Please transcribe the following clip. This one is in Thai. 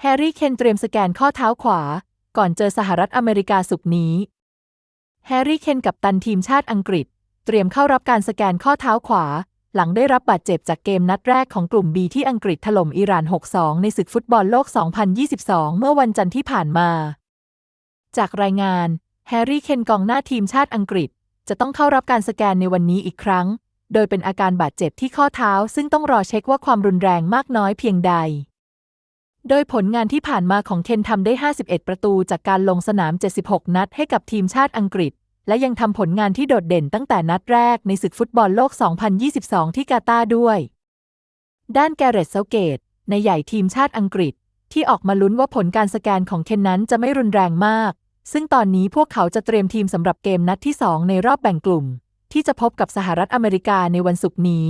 แฮร์รี่เคนเตรียมสแกนข้อเท้าขวา ก่อนเจอสหรัฐอเมริกาสุกนี้ แฮร์รี่เคนกับตันทีมชาติอังกฤษ เตรียมเข้ารับการสแกนข้อเท้าขวา หลังได้รับบาดเจ็บจากเกมนัดแรกของกลุ่ม B ที่อังกฤษถล่มอิหร่าน 6-2 ในศึกฟุตบอลโลก 2022 เมื่อวันจันทร์ที่ผ่านมา จากรายงาน แฮร์รี่เคนกองหน้าทีมชาติอังกฤษ จะต้องเข้ารับการสแกนในวันนี้อีกครั้ง โดยเป็นอาการบาดเจ็บที่ข้อเท้า ซึ่งต้องรอเช็คว่าความรุนแรงมากน้อยเพียงใด โดยผลงานที่ผ่านมาของเคนทำได้ 51 ประตูจากการลงสนาม 76 นัดให้กับทีมชาติอังกฤษ และยังทำผลงานที่โดดเด่นตั้งแต่นัดแรกในศึกฟุตบอลโลก 2022 ที่กาตาร์ด้วย ด้านแกเรตเซาเกต ในใหญ่ทีมชาติอังกฤษ ที่ออกมาลุ้นว่าผลการสแกนของเคนนั้นจะไม่รุนแรงมาก ซึ่งตอนนี้พวกเขาจะเตรียมทีมสำหรับเกมนัดที่ 2 ในรอบแบ่งกลุ่ม ที่จะพบกับสหรัฐอเมริกาในวันศุกร์นี้